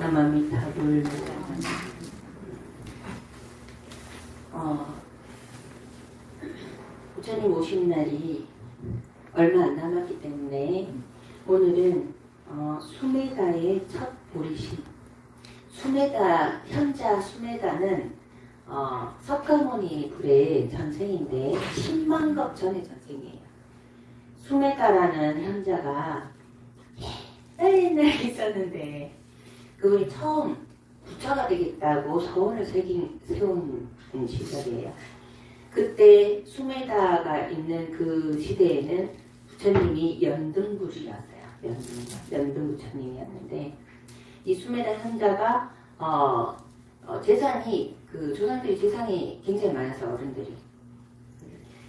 나마미타불 어, 부처님 오신 날이 얼마 안 남았기 때문에 오늘은 어, 수메다의 첫 보리심 수메다 현자 수메다는 어, 석가모니 불의 전생인데 10만 급 전의 전생이에요. 수메다라는 현자가 옛날 있었는데 그분이 처음 부처가 되겠다고 서원을 새긴, 세운 시절이에요. 그때 수메다가 있는 그 시대에는 부처님이 연등불이었어요. 연등, 연등 부처님이었는데 이 수메다 현자가 어, 어, 재산이 그 조상들이 재산이 굉장히 많아서 어른들이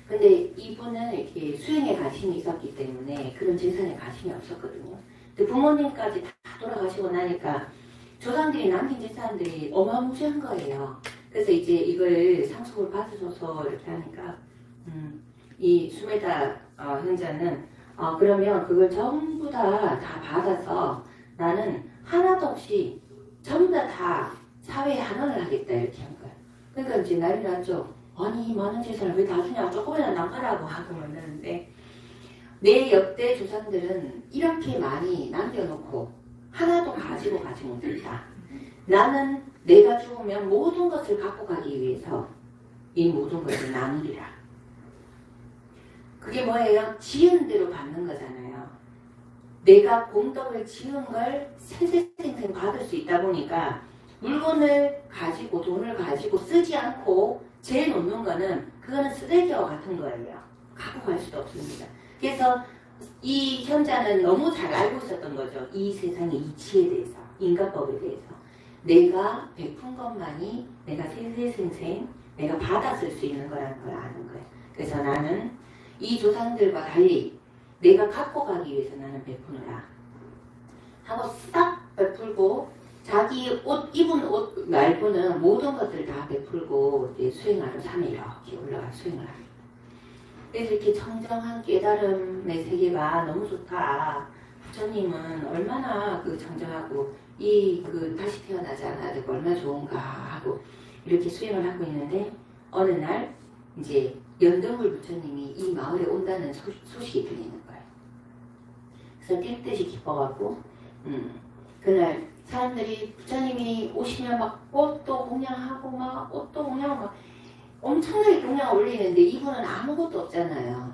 근데 이분은 이렇게 수행에 관심이 있었기 때문에 그런 재산에 관심이 없었거든요. 근데 부모님까지 다 돌아가시고 나니까 조상들이 남긴 재산들이 어마무시한 거예요. 그래서 이제 이걸 상속을 받으셔서 이렇게 하니까 음, 이 수메다 어, 현자는 어, 그러면 그걸 전부 다 다 받아서 나는 하나도 없이 전부 다, 다 사회에 환원을 하겠다 이렇게 한 거야. 그러니까 이제 난리 났죠. 아니 많은 재산을 왜 다 주냐 조금이나 남가라고 하고 만드는데 내 역대 조상들은 이렇게 많이 남겨놓고 하나도 가지고 가지 못했다. 나는 내가 죽으면 모든 것을 갖고 가기 위해서 이 모든 것을 나누리라. 그게 뭐예요? 지은 대로 받는 거잖아요. 내가 공덕을 지은 걸 세세생생 받을 수 있다 보니까 물건을 가지고 돈을 가지고 쓰지 않고 재놓는 거는 그거는 쓰레기와 같은 거예요. 갖고 갈 수도 없습니다. 그래서 이 현자는 너무 잘 알고 있었던 거죠. 이 세상의 이치에 대해서, 인간법에 대해서. 내가 베푼 것만이 내가 세세생생 내가 쓸수 있는 거라는 걸 아는 거예요. 그래서 나는 이 조상들과 달리 내가 갖고 가기 위해서 나는 베푸느라 하고 싹 베풀고 자기 옷 입은 옷 말고는 모든 것들을 다 베풀고 수행하러 산에 이렇게 올라가 수행을 합니다. 그래서 이렇게 청정한 깨달음의 세계가 너무 좋다. 부처님은 얼마나 그 청정하고 이 그 다시 태어나지 되고 얼마나 좋은가 하고 이렇게 수행을 하고 있는데 어느 날 이제 연등물 부처님이 이 마을에 온다는 소, 식이 들리는 거예요. 그래서 뛸 듯이 기뻐갖고 음, 그날 사람들이 부처님이 오시면 막 꽃도 공양하고 막 옷도 공양하고 막 엄청나게 공양 올리는데 이분은 아무것도 없잖아요.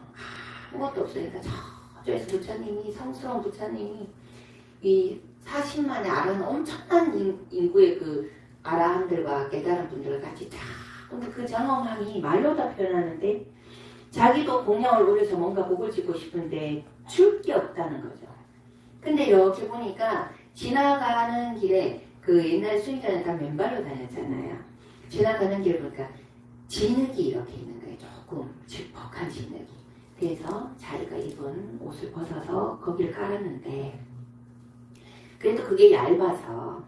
아무것도 없으니까 저쪽에서 부처님이 성스러운 부처님이 이 40만의 아라는 엄청난 인 구의 그 아라한들과 깨달은 분들과 같이 다 근데 그 경험함이 말로 다 표현하는데 자기도 공양을 올려서 뭔가 복을 짓고 싶은데 줄 게 없다는 거죠. 근데 이렇게 보니까 지나가는 길에 그 옛날 수행자는 다 맨발로 다녔잖아요. 지나가는 길을 보니까 진흙이 이렇게 있는 거예요. 조금 질퍽한 진흙이. 그래서 자기가 입은 옷을 벗어서 거기를 깔았는데 그래도 그게 얇아서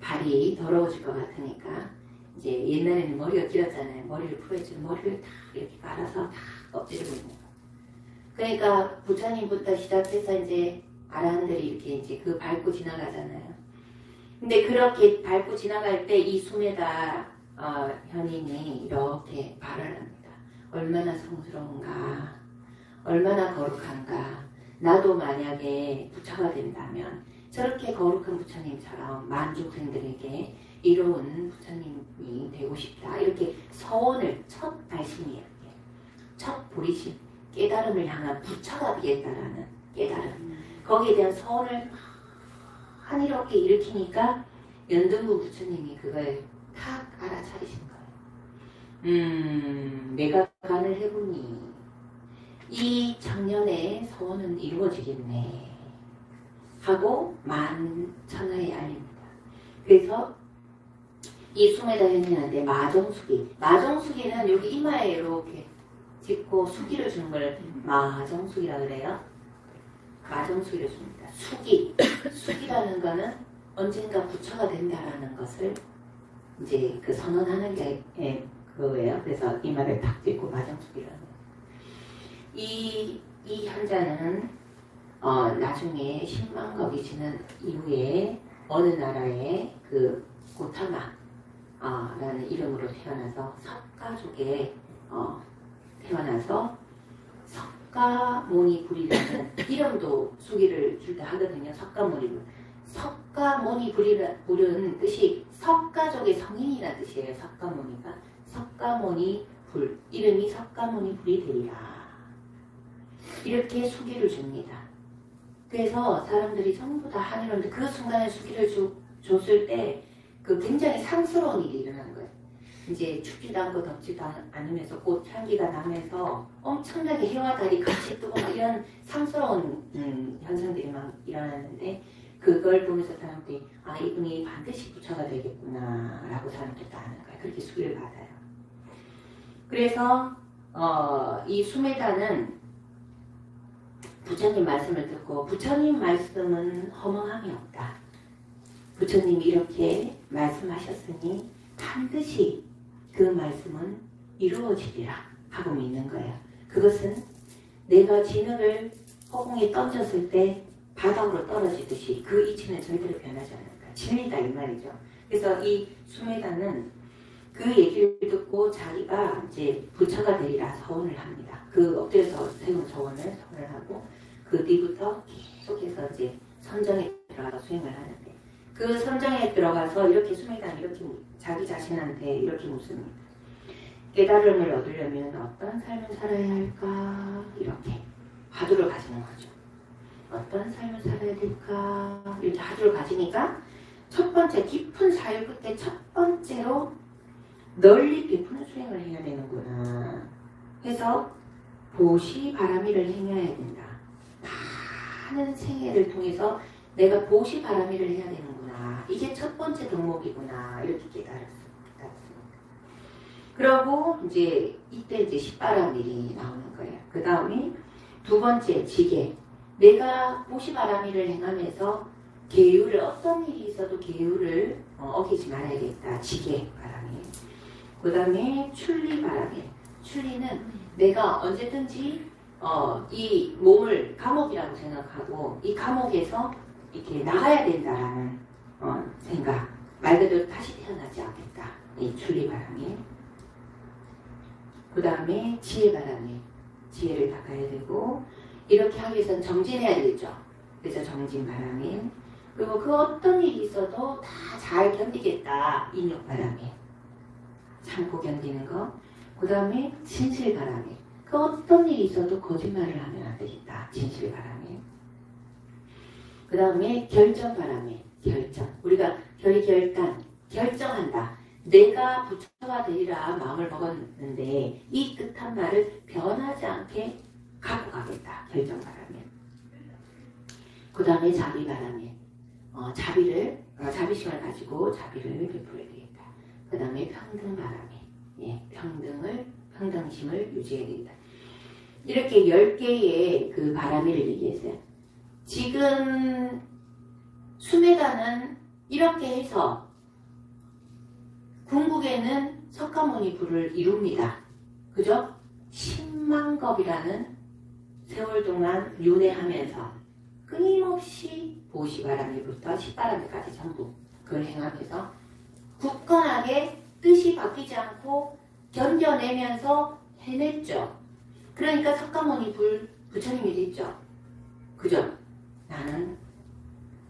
발이 더러워질 것 같으니까 이제 옛날에는 머리가 길었잖아요. 머리를 풀어주는 머리를 다 이렇게 깔아서 다 엎드리고 있는 거예요. 그러니까 부처님부터 시작해서 이제 아라한들이 이렇게 이제 그 밟고 지나가잖아요. 근데 그렇게 밟고 지나갈 때이 수메다 어, 현인이 이렇게 발을 합니다. 얼마나 성스러운가, 얼마나 거룩한가. 나도 만약에 부처가 된다면 저렇게 거룩한 부처님처럼 만족생들에게 이로운 부처님이 되고 싶다. 이렇게 서원을 첫 발심이에요. 첫 보리심, 깨달음을 향한 부처가 되겠다라는 깨달음. 거기에 대한 서원을 한이롭게 일으키니까 연등부 부처님이 그걸 탁 알아차리신 거예요. 음, 내가 간을 해보니 이 작년에 서원은 이루어지겠네 하고 만천하에 알립니다. 그래서 이 수메다 현인한테 마정수기 마정수기는 여기 이마에 이렇게 짚고 수기를 주는 걸 마정수기라 그래요. 마정수기를 줍니다. 수기 수기라는 거는 언젠가 부처가 된다라는 것을 이제 그 선언하는 게 예, 그거예요. 그래서 이마를 탁 짚고 마정수기라는 이, 이 현자는 어, 나중에 10만 겁이 지난 이후에 어느 나라의 그 고타마 아, 라는 이름으로 태어나서 석가족에 어, 태어나서 석가모니 불이라는 이름도 수기를 줄때 하거든요. 석가모니 불. 석가모니 불은 뜻이 석가족의 성인이라는 뜻이에요. 석가모니가. 석가모니 불. 이름이 석가모니 불이 되리라. 이렇게 수기를 줍니다. 그래서 사람들이 전부 다 하늘을 그 순간에 수기를 주, 줬을 때 그 굉장히 상스러운 일이 일어난 거예요. 이제 춥지도 않고 덥지도 않- 않으면서 꽃 향기가 나면서 엄청나게 해와 달이 같이 뜨고 막 이런 상스러운 음, 현상들이 막 일어났는데 그걸 보면서 사람들이 아 이분이 반드시 부처가 되겠구나 라고 사람들이 다 아는 거예요. 그렇게 수기를 받아요. 그래서 어, 이 수메다는 부처님 말씀을 듣고 부처님 말씀은 허망함이 없다. 부처님이 이렇게 말씀하셨으니 반드시 그 말씀은 이루어지리라 하고 믿는 거예요. 그것은 내가 진흙을 허공에 던졌을 때 바닥으로 떨어지듯이 그 이치는 절대로 변하지 않는다. 진리다 이 말이죠. 그래서 이 수메다는 그 얘기를 듣고 자기가 이제 부처가 되리라 서원을 합니다. 그 엎드려서 세운 서원을 서원을 하고 그 뒤부터 계속해서 이제 선정에 들어가서 수행을 하는데 그 선정에 들어가서 이렇게 수메다는 이렇게 자기 자신한테 이렇게 묻습니다. 깨달음을 얻으려면 어떤 삶을 살아야 할까? 이렇게 화두를 가지는 거죠. 어떤 삶을 살아야 될까? 이렇게 화두를 가지니까 첫 번째 깊은 사유 끝에 첫 번째로 널리 베푸는 수행을 해야 되는구나. 해서 보시 바라미를 행해야 된다. 많은 생애를 통해서 내가 보시 바라미를 해야 되는구나. 이게 첫 번째 덕목이구나. 이렇게 깨달았습니다. 그러고 이제 이때 이제 십바라밀이 나오는 거예요. 그 다음에 두 번째 지계. 내가 보시바라밀을 행하면서 계율을 어떤 일이 있어도 계율을 어, 기지 말아야겠다. 바라밀. 그 다음에 출리 바라밀. 출리는 내가 언제든지 어, 이 몸을 감옥이라고 생각하고 이 감옥에서 이렇게 나가야 된다라는 어, 생각. 말 그대로 다시 태어나지 않겠다. 이 출리 바람이. 그 다음에 지혜 바람이. 지혜를 닦아야 되고 이렇게 하기 위해서는 정진해야 되죠. 그래서 정진 바람이. 그리고 그 어떤 일이 있어도 다 잘 견디겠다. 인욕 바람이. 참고 견디는 거. 그 다음에 진실 바람이. 그 어떤 일이 있어도 거짓말을 하면 안 되겠다. 진실 바람이. 그 다음에 결정 바람이. 결정. 우리가 결 결단. 결정한다. 내가 부처가 되리라 마음을 먹었는데 이 뜻한 말을 변하지 않게 가겠다. 결정 바람이. 그 다음에 자비 바람이. 어, 자비를, 어, 자비심을 가지고 자비를 베풀어야 되겠다. 그 다음에 평등 바람이. 예, 평등을, 평등심을 유지해야 된다. 이렇게 10개의 그 바람이를 얘기했어요. 지금 수메다는 이렇게 해서 궁극에는 석가모니 불을 이룹니다. 그죠? 10만 겁이라는 세월 동안 윤회하면서 끊임없이 보시바람이부터 십바람이까지 전부 그걸 행하면서 굳건하게 뜻이 바뀌지 않고 견뎌내면서 해냈죠. 그러니까 석가모니 불 부처님이 됐죠. 그죠? 나는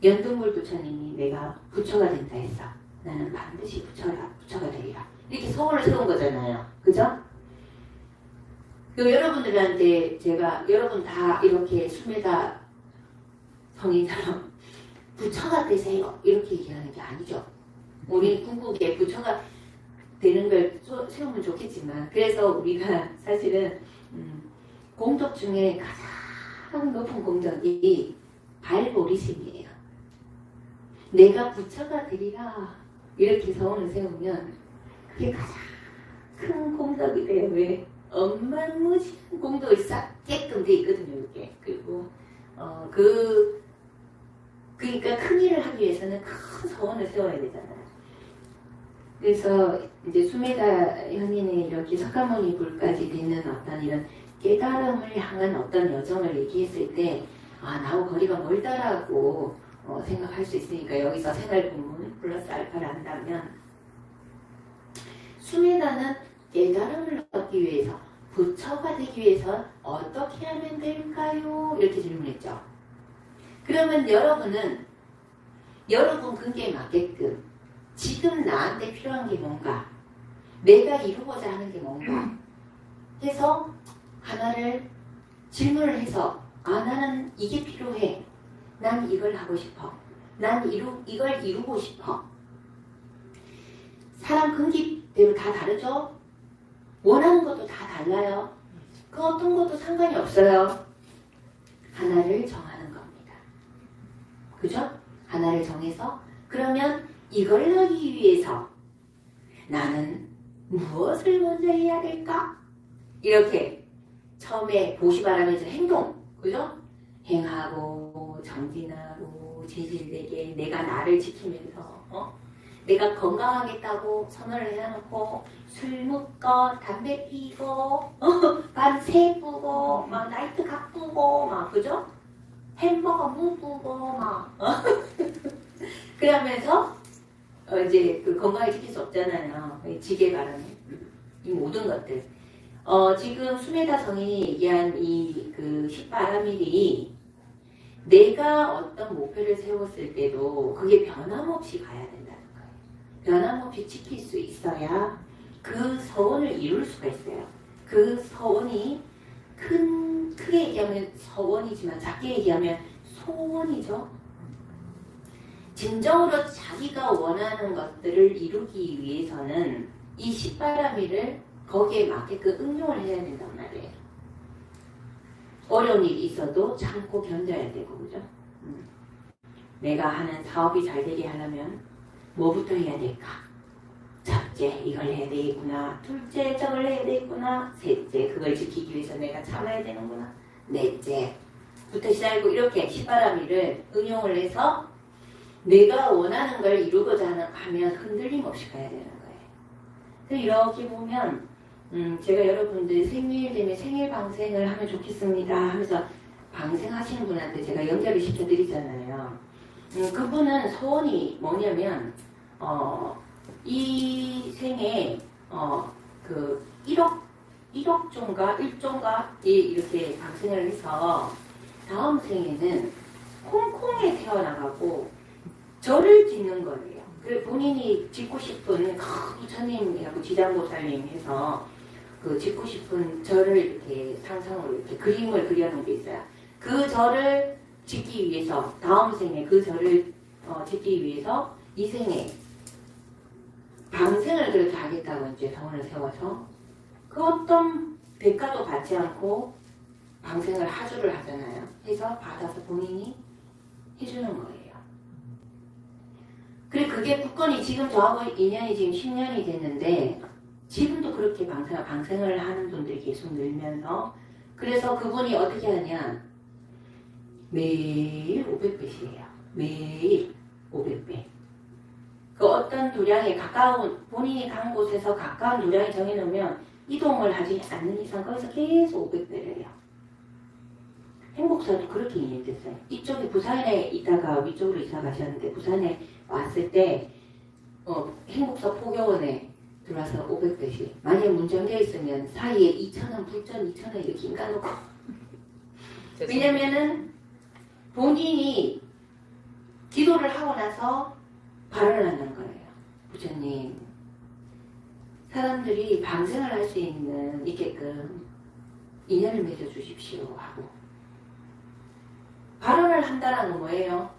연등불 부처님이 내가 부처가 된다 했어. 나는 반드시 부처라, 부처가 되리라. 이렇게 소원을 세운 거잖아요. 그죠? 그 여러분들한테 제가 여러분 다 이렇게 수메다 성인처럼 부처가 되세요. 이렇게 얘기하는 게 아니죠. 우리 궁극에 부처가 되는 걸 소- 세우면 좋겠지만 그래서 우리가 사실은 음, 공덕 중에 가장 높은 공덕이 발보리심이에요. 내가 부처가 되리라 이렇게 서원을 세우면 그게 가장 큰 공덕이 돼요. 왜? 엄만무지한 공덕이 쌓게끔 돼 있거든요. 이게 그리고 어, 그 그러니까 큰 일을 하기 위해서는 큰 서원을 세워야 되잖아요. 그래서 이제 수메다 현인의 이렇게 석가모니 불까지 되는 어떤 이런 깨달음을 향한 어떤 여정을 얘기했을 때, 아, 나하고 거리가 멀다라고 어, 생각할 수 있으니까 여기서 생활 부문 플러스 알파를 한다면 수메다는 깨달음을 얻기 위해서 부처가 되기 위해서 어떻게 하면 될까요? 이렇게 질문했죠. 그러면 여러분은 여러분 근기에 맞게끔 지금 나한테 필요한 게 뭔가 내가 이루고자 하는 게 뭔가 해서 하나를 질문을 해서 아 나는 이게 필요해 난 이걸 하고 싶어 난 이루, 이걸 이루고 싶어 사람 근기대로 다 다르죠 원하는 것도 다 달라요 그 어떤 것도 상관이 없어요 하나를 정하는 겁니다 그죠? 하나를 정해서 그러면 이걸 하기 위해서 나는 무엇을 먼저 해야 될까? 이렇게 처음에 보시바라면서 행동, 그죠? 행하고 정진하고 재질되게 내가 나를 지키면서 어? 내가 건강하겠다고 선언을 해놓고 술 먹고 담배 피고 어? 밤새 뿌고 막 나이트 가쁘고 막 그죠? 햄버거 무쁘고 막 어? 그러면서 어, 이제 그 건강을 지킬 수 없잖아요. 이 지게 바람에 이 모든 것들. 어, 지금 수메다 성인이 얘기한 이 그 십바라밀이 내가 어떤 목표를 세웠을 때도 그게 변함없이 가야 거예요. 변함없이 지킬 수 있어야 그 서원을 이룰 수가 있어요. 그 서원이 큰 크게 얘기하면 서원이지만 작게 얘기하면 소원이죠. 진정으로 자기가 원하는 것들을 이루기 위해서는 이 십바라밀을 거기에 맞게끔 응용을 해야 된단 말이에요. 어려운 일이 있어도 참고 견뎌야 되고 그죠? 음. 내가 하는 사업이 잘 되게 하려면 뭐부터 해야 될까? 첫째 이걸 해야 되겠구나 둘째 저걸 해야 되겠구나 셋째 그걸 지키기 위해서 내가 참아야 되는구나 넷째 부터 시작하고 이렇게 십바라밀을 응용을 해서 내가 원하는 걸 이루고자 하면 흔들림 없이 가야 되는 거예요. 그래서 이렇게 보면 음, 제가 여러분들 생일 되면 생일 방생을 하면 좋겠습니다 하면서 방생하시는 분한테 제가 연결을 시켜드리잖아요. 음, 그분은 소원이 뭐냐면 어, 이 생에 어, 그 1억 1억 종가 1종가 이렇게 방생을 해서 다음 생에는 홍콩에 태어나가고 절을 짓는 거예요. 그 본인이 짓고 싶은 부처님이라고 지장보살님 해서 그 짓고 싶은 절을 이렇게 상상으로 이렇게 그림을 그려놓은 게 있어요. 그 절을 짓기 위해서 다음 생에 그 절을 어, 짓기 위해서 이 생에 방생을 그렇게 하겠다고 이제 성원을 세워서 그 어떤 대가도 받지 않고 방생을 하주를 하잖아요. 해서 받아서 본인이 해주는 거예요. 그래 그게 국건이 지금 저하고 인연이 지금 10년이 됐는데 지금도 그렇게 방생, 방생을 하는 분들이 계속 늘면서 그래서 그분이 어떻게 하냐 매일 500배씩이에요 매일 500배 그 어떤 도량에 가까운 본인이 간 곳에서 가까운 도량이 정해놓으면 이동을 하지 않는 이상 거기서 계속 500배를 해요. 행복사도 그렇게 인연됐어요. 이쪽에 부산에 있다가 위쪽으로 이사 가셨는데 부산에 왔을 때 어, 행복사 포교원에 들어와서 500배씩. 만약에 문정되어 있으면 사이에 2천원, 불전 2천원 이렇게 인가놓고. 왜냐면은 본인이 기도를 하고 나서 발언을 하는 거예요. 부처님 사람들이 방생을 할 수 있는 있게끔 인연을 맺어 주십시오 하고 발언을 한다는 건 뭐예요?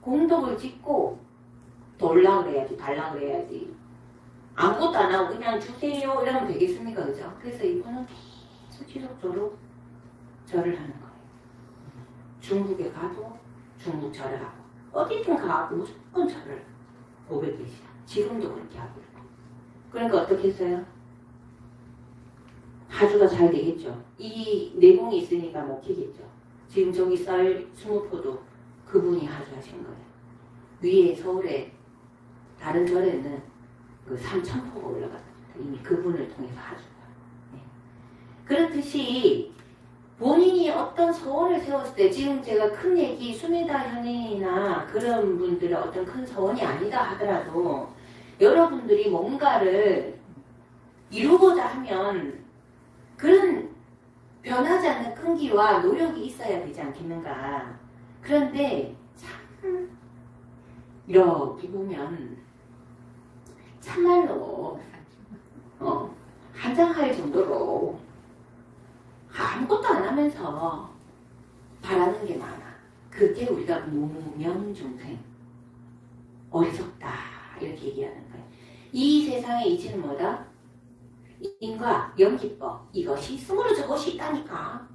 공덕을 짓고 돌라 그래야지 달라 그래야지 아무것도 안 하고 그냥 주세요 이러면 되겠습니까 그죠? 그래서 이분은 계속 지속적으로 절을 하는 거예요 중국에 가도 중국 절을 하고 어디든 가도 무조건 절을 500개씩 지금도 그렇게 하고 있고 그러니까 어떻게 했어요? 하주가 잘 되겠죠 이 내공이 있으니까 먹히겠죠 지금 저기 쌀 20포도 그분이 하주하신 거예요. 위에 서울에 다른 절에는 그 삼천포가 올라갔습니다. 이미 그분을 통해서 하주가. 네. 그렇듯이 본인이 어떤 서원을 세웠을 때 지금 제가 큰 얘기 수메다 현인이나 그런 분들의 어떤 큰 서원이 아니다 하더라도 여러분들이 뭔가를 이루고자 하면 그런 변하지 않는 끈기와 노력이 있어야 되지 않겠는가. 그런데 참 이렇게 보면 참말로 어, 한장할 정도로 아무것도 안 하면서 바라는 게 많아. 그게 우리가 무명중생 어리석다 이렇게 얘기하는 거예요. 이 세상의 이치는 뭐다? 인과 연기법 이것이 스물로 저것이 있다니까.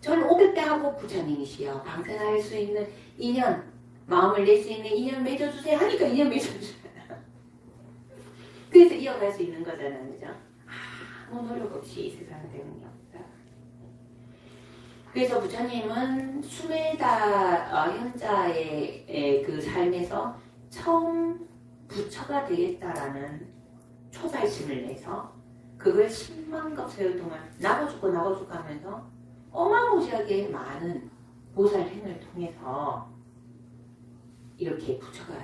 저는 500대 하고 부처님이시여 방생할 수 있는 인연 마음을 낼 수 있는 인연 맺어주세요 하니까 인연 맺어주세요. 그래서 이어갈 수 있는 거잖아요. 그죠? 아무 노력 없이 이 세상은 되는 게 없다. 그래서 부처님은 수메다 어, 현자의 의그 삶에서 처음 부처가 되겠다라는 초발심을 내서 그걸 10만 겁세월 동안 나가주고 나가주고 하면서 어마무시하게 많은 보살 행을 통해서 이렇게 부처가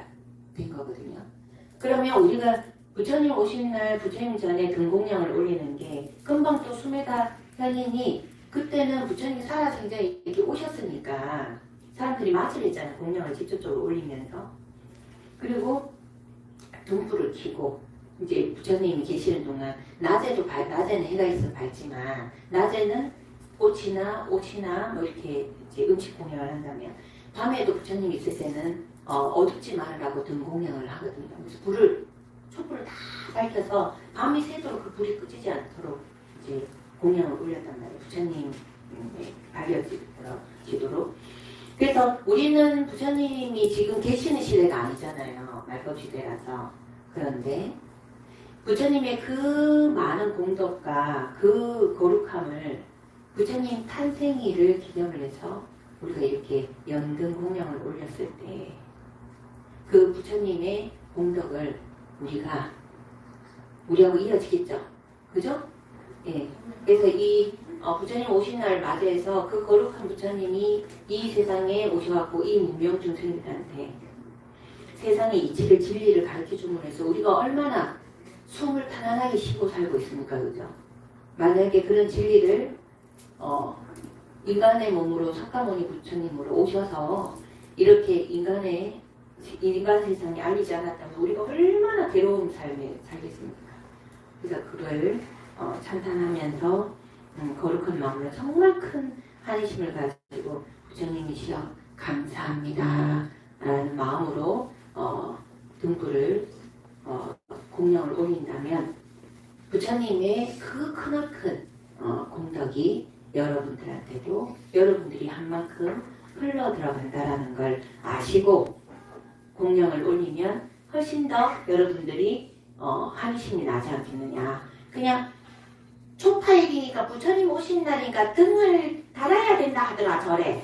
된 거거든요. 그러면 우리가 부처님 오신 날 부처님 전에 등공량을 올리는 게 금방 또 수메다 현인이 그때는 부처님이 살아생전에 이렇게 오셨으니까 사람들이 맞을 했잖아요. 공량을 직접적으로 올리면서. 그리고 등불을 켜고 이제 부처님이 계시는 동안 낮에도 밝, 낮에는 해가 있어 밝지만 낮에는 꽃이나 옷이나 뭐 이렇게 이제 음식 공양을 한다면 밤에도 부처님이 있을 때는 어, 어둡지 말으라고 등 공양을 하거든요. 그래서 불을 촛불을 다 밝혀서 밤이 새도록 그 불이 끄지지 않도록 이제 공양을 올렸단 말이에요. 부처님 밝혀지도록. 그래서 우리는 부처님이 지금 계시는 시대가 아니잖아요. 말법 시대라서. 그런데 부처님의 그 많은 공덕과 그 거룩함을 부처님 탄생일을 기념을 해서 우리가 이렇게 연등 공양을 올렸을 때 그 부처님의 공덕을 우리가 우리하고 이어지겠죠. 그죠? 예. 그래서 이 어, 부처님 오신 날 맞이해서 그 거룩한 부처님이 이 세상에 오셔갖고 이 문명 중생들한테 세상의 이치를 진리를 가르쳐 줌으로 해서 우리가 얼마나 숨을 편안하게 쉬고 살고 있습니까? 그죠? 만약에 그런 진리를 어, 인간의 몸으로 석가모니 부처님으로 오셔서 이렇게 인간의 인간 세상에 알리지 않았다면 우리가 얼마나 괴로운 삶에 살겠습니까? 그래서 그걸 어, 찬탄하면서 음, 거룩한 마음으로 정말 큰 한심을 가지고 부처님이시여 감사합니다 라는 마음으로 어, 등불을 어, 공양을 올린다면 부처님의 그 크나큰 어, 공덕이 여러분들한테도 여러분들이 한 만큼 흘러 들어간다라는 걸 아시고 공양을 올리면 훨씬 더 여러분들이 어, 한심이 나지 않겠느냐. 그냥 초파일이니까 부처님 오신 날이니까 등을 달아야 된다 하더라 절에.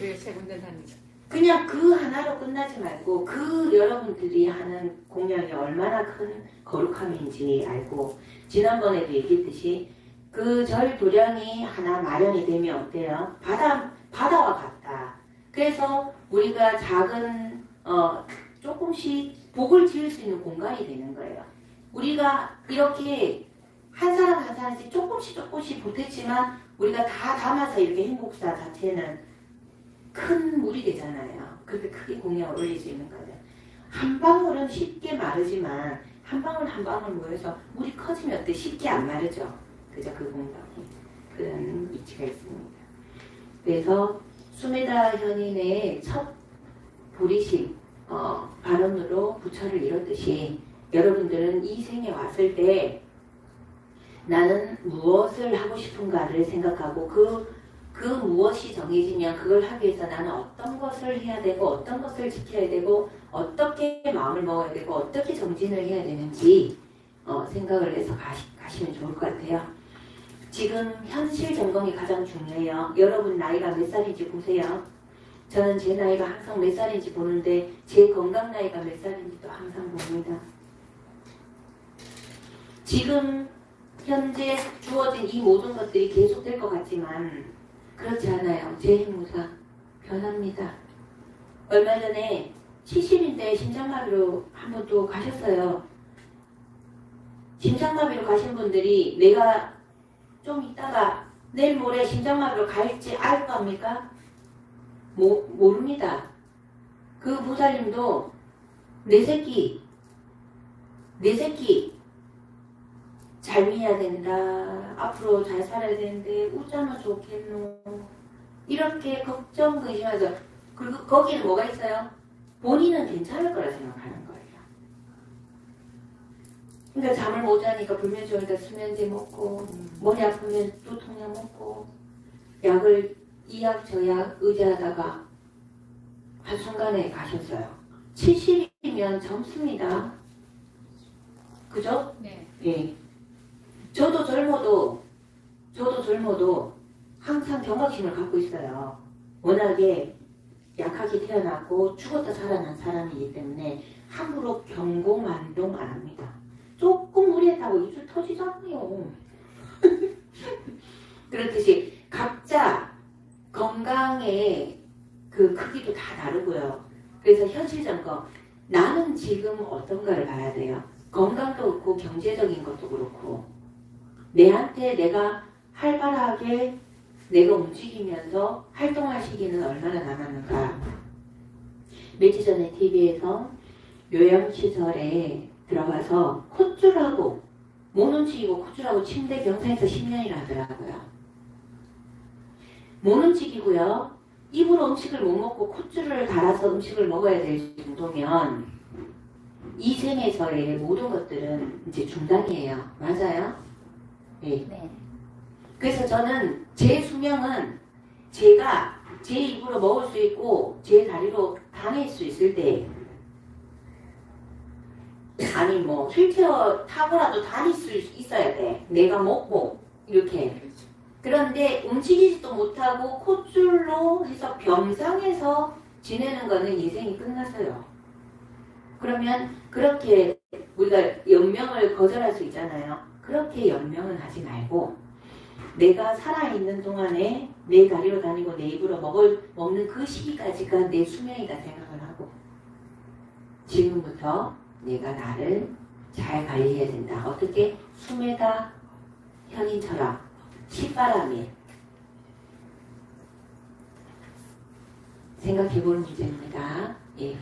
왜 세 군데 다니죠? 그냥 그 하나로 끝나지 말고 그 여러분들이 하는 공양이 얼마나 큰 거룩함인지 알고 지난번에도 얘기했듯이 그 절 도량이 하나 마련이 되면 어때요? 바다 바다와 같다. 그래서 우리가 작은 어 조금씩 복을 지을 수 있는 공간이 되는 거예요. 우리가 이렇게 한 사람 한 사람씩 조금씩 조금씩 보탰지만 우리가 다 담아서 이렇게 행복사 자체는 큰 물이 되잖아요. 그렇게 크게 공양을 올릴 수 있는 거죠. 한 방울은 쉽게 마르지만 한 방울 한 방울 모여서 물이 커지면 어때? 쉽게 안 마르죠. 그죠? 그 공덕이. 그런 위치가 있습니다. 그래서 수메다 현인의 첫 보리심 어, 발언으로 부처를 이뤘듯이 여러분들은 이 생에 왔을 때 나는 무엇을 하고 싶은가를 생각하고 그, 그 무엇이 정해지면 그걸 하기 위해서 나는 어떤 것을 해야 되고 어떤 것을 지켜야 되고 어떻게 마음을 먹어야 되고 어떻게 정진을 해야 되는지 어, 생각을 해서 가시, 가시면 좋을 것 같아요. 지금 현실 점검이 가장 중요해요. 여러분 나이가 몇 살인지 보세요. 저는 제 나이가 항상 몇 살인지 보는데 제 건강 나이가 몇 살인지도 항상 봅니다. 지금 현재 주어진 이 모든 것들이 계속될 것 같지만 그렇지 않아요. 제 행무사 변합니다. 얼마 전에 70인데 심장마비로 한 번 또 가셨어요. 심장마비로 가신 분들이 내가 좀 있다가 내일 모레 심장마비로 갈지 알 겁니까? 모, 모릅니다. 그 부사님도 내 새끼, 내 새끼 잘 미야 된다. 앞으로 잘 살아야 되는데 웃자면 좋겠노. 이렇게 걱정 근심하면서 그리고 거기는 뭐가 있어요? 본인은 괜찮을 거라 생각하는 거예요. 그러니까 잠을 못 자니까 불면 좋으니까 수면제 먹고 머리 아프면 두통약 먹고 약을 이 약 저 약 의지하다가 한순간에 가셨어요. 70이면 젊습니다. 그죠? 네. 예. 저도 젊어도, 저도 젊어도 항상 경각심을 갖고 있어요. 워낙에 약하게 태어났고 죽었다 살아난 사람이기 때문에 함부로 경고만동 안 합니다. 조금 무리했다고 입술 터지잖아요. 그렇듯이 각자 건강의 그 크기도 다 다르고요. 그래서 현실 점검. 나는 지금 어떤가를 봐야 돼요. 건강도 그렇고 경제적인 것도 그렇고 내한테 내가 활발하게 내가 움직이면서 활동할 시기는 얼마나 남았는가 며칠 전에 TV에서 요양시설에 들어가서 콧줄하고 못 움직이고 콧줄하고 침대 병상에서 10년이나 하더라고요 못 움직이고요 입으로 음식을 못 먹고 콧줄을 달아서 음식을 먹어야 될 정도면 이 생에서의 모든 것들은 이제 중단이에요. 맞아요? 예. 네. 그래서 저는 제 수명은 제가 제 입으로 먹을 수 있고 제 다리로 다닐 수 있을 때 아니 뭐 휠체어 타고라도 다닐 수 있어야 돼. 내가 먹고 이렇게 그런데 움직이지도 못하고 콧줄로 해서 병상에서 지내는 거는 인생이 끝났어요. 그러면 그렇게 우리가 연명을 거절할 수 있잖아요. 그렇게 연명은 하지 말고 내가 살아있는 동안에 내 다리로 다니고 내 입으로 먹을, 먹는 그 시기까지가 내 수명이다 생각을 하고 지금부터 내가 나를 잘 관리해야 된다. 어떻게? 수메다 현인처럼 시바람에 생각해 보는 문제입니다. 예.